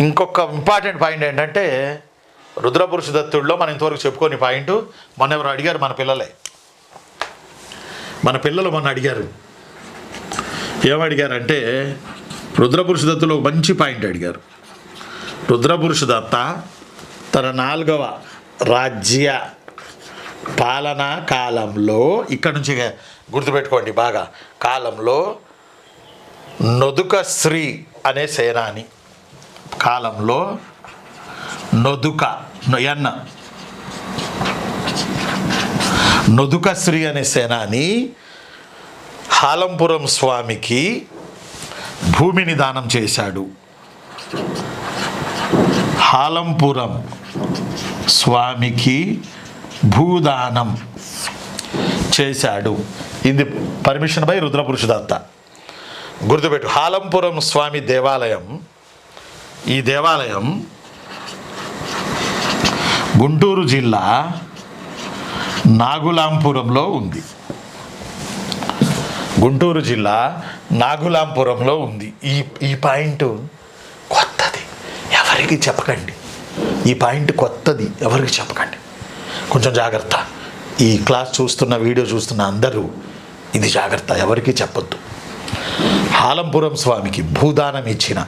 ఇంకొక important point ఏంటంటే రుద్రపురుష దత్తుడిలో మనం ఇంతవరకు చెప్పుకొని పాయింట్ మొన్న ఎవరు అడిగారు మన పిల్లలే. మన పిల్లలు మొన్న అడిగారు. ఏమడిగారంటే రుద్రపురుష దత్తులో ఒక మంచి పాయింట్ అడిగారు. రుద్రపురుష దత్త తన నాలుగవ రాజ్య పాలనా కాలంలో ఇక్కడ నుంచి గుర్తుపెట్టుకోండి బాగా కాలంలో నొదుక శ్రీ అనే సేనాని. కాలంలో నొదుక నొ- ఎన్న నొదుక శ్రీ అనే సేనాని హాలంపురం స్వామికి భూమిని దానం చేశాడు. హాలంపురం స్వామికి భూదానం చేశాడు. ఇది పర్మిషన్ బై రుద్రపురుషదత్త గుర్తుపెట్టు హాలంపురం స్వామి దేవాలయం ఈ దేవాలయం గుంటూరు జిల్లా నాగులాంపురంలో ఉంది. గుంటూరు జిల్లా నాగులాంపురంలో ఉంది. ఈ ఈ పాయింట్ కొత్తది. ఎవరికి చెప్పకండి. ఈ పాయింట్ కొత్తది. ఎవరికి చెప్పకండి. కొంచెం జాగ్రత్త. ఈ క్లాస్ చూస్తున్న వీడియో చూస్తున్న అందరూ ఇది జాగ్రత్త. ఎవరికి చెప్పొద్దు. హాలంపురం స్వామికి భూదానం ఇచ్చిన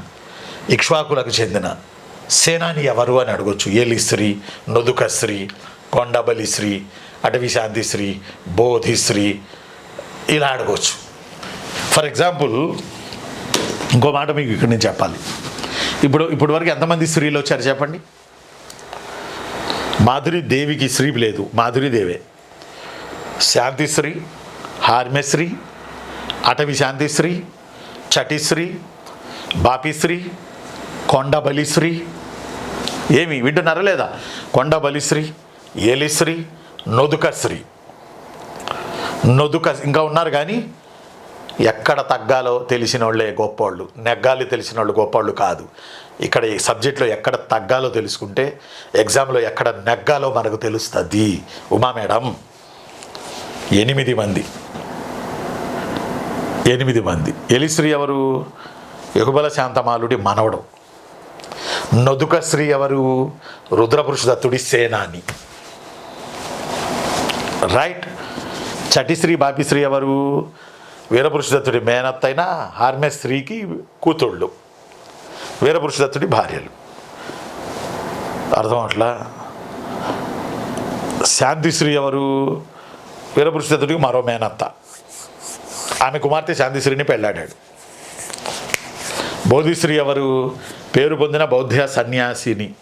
ఇక్ష్వాకులకు చెందిన సేనాని ఎవరు అని అడగొచ్చు. ఏలిశ్రీ నొదుకశ్రీ కొండబలిశ్రీ అటవీ శాంతిశ్రీ బోధిశ్రీ ఇలా అడగవచ్చు ఫర్ ఎగ్జాంపుల్ ఇంకో మాట మీకు ఇక్కడ నేను చెప్పాలి. ఇప్పుడు ఇప్పుడు వరకు ఎంతమంది స్త్రీలు వచ్చారు చెప్పండి? మాధురి దేవికి శ్రీ లేదు. మాధురి దేవే. శాంతిశ్రీ హార్మశ్రీ అటవీ శాంతిశ్రీ చటిశ్రీ బాపిశ్రీ కొండ బలిశ్రీ. ఏమి వింటున్నారా లేదా? కొండ బలిశ్రీ ఏలిశ్రీ నొదుకశ్రీ. నొదుక ఇంకా ఉన్నారు కానీ ఎక్కడ తగ్గాలో తెలిసిన వాళ్ళే గొప్పవాళ్ళు నెగ్గాలి తెలిసిన వాళ్ళు గొప్పవాళ్ళు కాదు. ఇక్కడ ఈ సబ్జెక్ట్లో ఎక్కడ తగ్గాలో తెలుసుకుంటే ఎగ్జామ్లో ఎక్కడ నెగ్గాలో మనకు తెలుస్తుంది. ఉమా మేడం ఎనిమిది మంది. ఎనిమిది మంది. ఎలిశ్రీ ఎవరు? యహుబల శాంతమాలుడి మనవడం. నొదుక శ్రీ ఎవరు? రుద్రపురుషదత్తుడి సేనాని. రైట్ చటిశ్రీ బాపిశ్రీ ఎవరు? వీరపురుషదత్తుడి మేనత్తైన హార్మే స్త్రీకి కూతుళ్ళు. వీరపురుషదత్తుడి భార్యలు. అర్థం అట్లా? శాంతిశ్రీ ఎవరు? వీరపురుషదత్తుడికి మరో మేనత్త. ఆమె కుమార్తె శాంతిశ్రీని పెళ్ళాడాడు బోధిశ్రీ ఎవరు? పేరు పొందిన బౌద్ధ సన్యాసిని.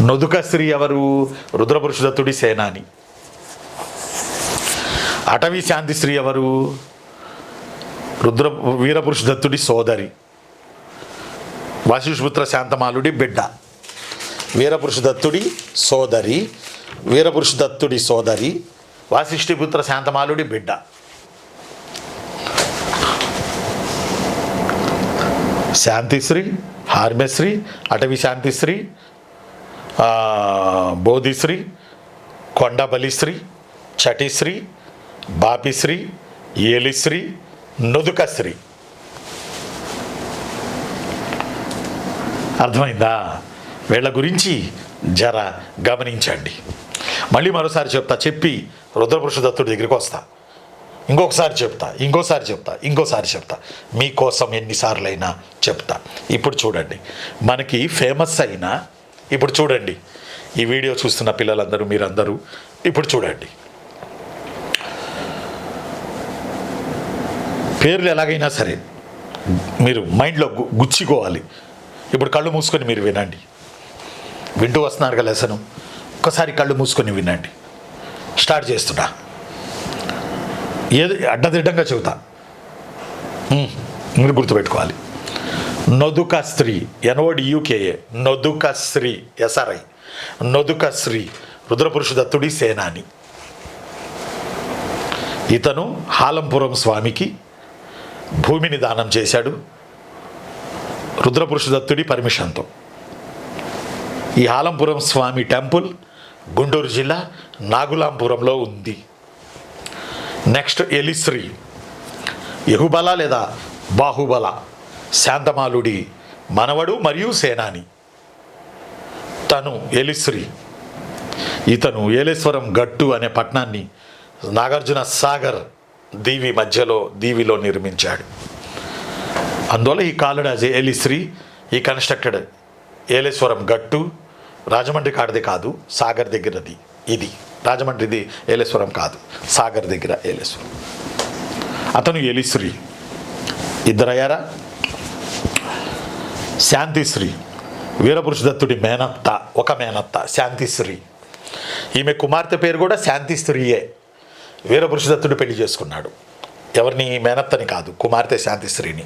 నొదుకశ్రీ ఎవరు? రుద్రపురుషదత్తుడి సేనాని. అటవీ శాంతి స్త్రీ ఎవరు? రుద్ర వీరపురుషదత్తుడి సోదరి. వశిష్పుత్ర శాంతమాలుడి బిడ్డ. వీరపురుషదత్తుడి సోదరి వీరపురుషదత్తుడి సోదరి వాసిష్ఠిపుత్ర శాంతమాలుడి బిడ్డ. శాంతిశ్రీ హార్మశ్రీ అటవీ శాంతిశ్రీ బోధిశ్రీ కొండబలిశ్రీ చటిశ్రీ బాపిశ్రీ ఏలిశ్రీ నుదుకశ్రీ. అర్థమైందా? వీళ్ళ గురించి జర గమనించండి. మళ్ళీ మరోసారి చెప్తా చెప్పి రుద్రపురుషదత్తుడి దగ్గరికి వస్తా. ఇంకొకసారి చెప్తా ఇంకోసారి చెప్తా ఇంకోసారి చెప్తా. మీకోసం ఎన్నిసార్లైనా చెప్తా. ఇప్పుడు చూడండి మనకి ఫేమస్ అయిన ఇప్పుడు చూడండి ఈ వీడియో చూస్తున్న పిల్లలందరూ మీరందరూ ఇప్పుడు చూడండి. పేర్లు ఎలాగైనా సరే మీరు మైండ్లో గు- గుచ్చుకోవాలి ఇప్పుడు కళ్ళు మూసుకొని మీరు వినండి. వింటూ వస్తున్నారు కదా లెసను? ఒక్కసారి కళ్ళు మూసుకొని వినండి. స్టార్ట్ చేస్తున్నా. ఏది అడ్డదిడ్డంగా చెబుతా. మీరు గుర్తుపెట్టుకోవాలి. నొదుక స్త్రీ ఎన్ఓడి యూకేఏ నొదుక స్త్రీ ఎస్ఆర్ఐ నొదుక స్త్రీ రుద్రపురుషదత్తుడి సేనాని. ఇతను హాలంపురం స్వామికి భూమిని దానం చేశాడు. రుద్రపురుషదత్తుడి పర్మిషన్తో. ఈ హాలంపురం స్వామి టెంపుల్ గుంటూరు జిల్లా నాగులాంపురంలో ఉంది. నెక్స్ట్ ఎలిశ్రీ యహుబల లేదా బాహుబల శాంతమాలుడి మనవడు మరియు సేనాని. తను ఎలిశ్రీ ఇతను ఏలేశ్వరం గట్టు అనే పట్టణాన్ని నాగార్జున సాగర్ దీవి మధ్యలో దీవిలో నిర్మించాడు. అందువల్ల ఈ కాలడ్ యాజ్ ఎలిశ్రీ ఈ కన్స్ట్రక్టెడ్ ఏలేశ్వరం గట్టు రాజమండ్రి కాడది కాదు సాగర్ దగ్గరది ఇది. రాజమండ్రిది ఏలేశ్వరం కాదు సాగర్ దగ్గర ఏలేశ్వరం. అతను ఎలిశ్రీ. ఇద్దరయ్యారా? శాంతిశ్రీ. వీరపురుషదత్తుడి మేనత్త ఒక మేనత్త శాంతిశ్రీ. ఈమె కుమార్తె పేరు కూడా శాంతిశ్రీయే. వీరపురుషదత్తుడు పెళ్ళి చేసుకున్నాడు. ఎవరిని? మేనత్తని కాదు కుమార్తె శాంతిశ్రీని.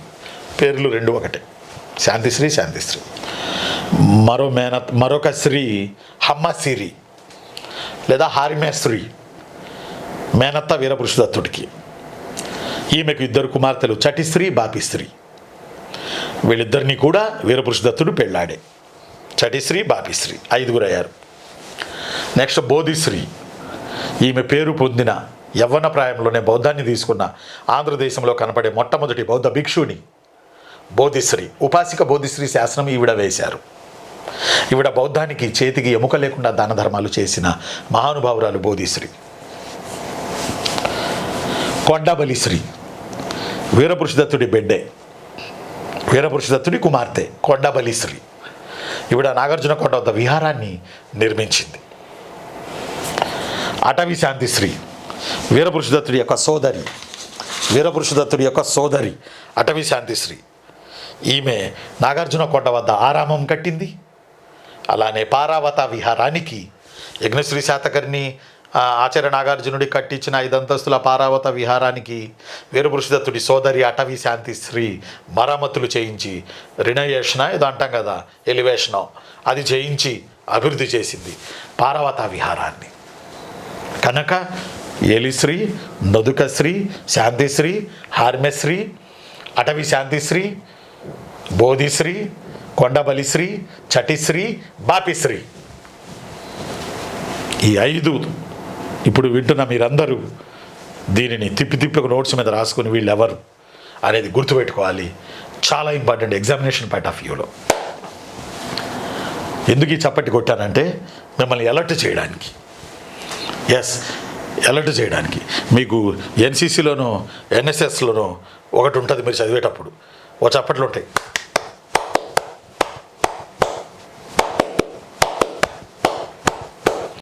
పేర్లు రెండు ఒకటే. శాంతిశ్రీ శాంతిశ్రీ. మరో మేనత్ మరొక శ్రీ హమ్మసిరి లేదా హారిమేశ్వరి మేనత్త వీరపురుషదత్తుడికి ఈమెకు ఇద్దరు కుమార్తెలు చటిశ్రీ బాపిశ్రీ వీళ్ళిద్దరినీ కూడా వీరపురుషదత్తుడు పెళ్ళాడే. చటిశ్రీ బాపిశ్రీ ఐదుగురు అయ్యారు నెక్స్ట్ బోధిశ్రీ ఈమె పేరు పొందిన యవ్వన ప్రాయంలోనే బౌద్ధాన్ని తీసుకున్న ఆంధ్రదేశంలో కనపడే మొట్టమొదటి బౌద్ధ భిక్షుని బోధిశ్రీ ఉపాసిక బోధిశ్రీ శాసనం ఈవిడ వేశారు. ఈవిడ బౌద్ధానికి చేతికి ఎముక లేకుండా దాన ధర్మాలు చేసిన మహానుభావురాలు బోధిశ్రీ. కొండబలిశ్రీ వీరపురుషదత్తుడి బిడ్డే వీరపురుషదత్తుడి కుమార్తె కొండబలిశ్రీ. ఈవిడ నాగార్జున కొండ వద్ద విహారాన్ని నిర్మించింది. అటవీ శాంతిశ్రీ వీరపురుషదత్తుడి యొక్క సోదరి వీరపురుషదత్తుడి యొక్క సోదరి అటవీ శాంతిశ్రీ. ఈమె నాగార్జున కొండ వద్ద ఆరామం కట్టింది. అలానే పారావత విహారానికి యజ్ఞశ్రీ శాతకర్ణి ఆచార్య నాగార్జునుడి కట్టించిన ఐదంతస్తుల పారావత విహారానికి వీరపురుషదత్తుడి సోదరి అటవీ శాంతి శ్రీ మరమ్మతులు చేయించి రినోవేషన్ ఏదో అంటాం కదా ఎలివేషనో అది చేయించి అభివృద్ధి చేసింది పారావత విహారాన్ని. కనుక ఏలిశ్రీ నదుకశ్రీ శాంతిశ్రీ హార్మశ్రీ అటవీ శాంతిశ్రీ బోధిశ్రీ కొండబలిశ్రీ చటిశ్రీ బాపిశ్రీ. ఈ ఐదు ఇప్పుడు వింటున్న మీరందరూ దీనిని తిప్పి తిప్పి ఒక నోట్స్ మీద రాసుకుని వీళ్ళు ఎవరు అనేది గుర్తుపెట్టుకోవాలి. చాలా ఇంపార్టెంట్ ఎగ్జామినేషన్ పాయింట్ ఆఫ్ వ్యూలో. ఎందుకు ఈ చప్పటి కొట్టానంటే మిమ్మల్ని అలర్ట్ చేయడానికి. ఎస్ అలర్ట్ చేయడానికి. మీకు ఎన్సీసీలోనో ఎన్ఎస్ఎస్లోనో ఒకటి ఉంటుంది మీరు చదివేటప్పుడు. ఓ చప్పట్లు ఉంటాయి.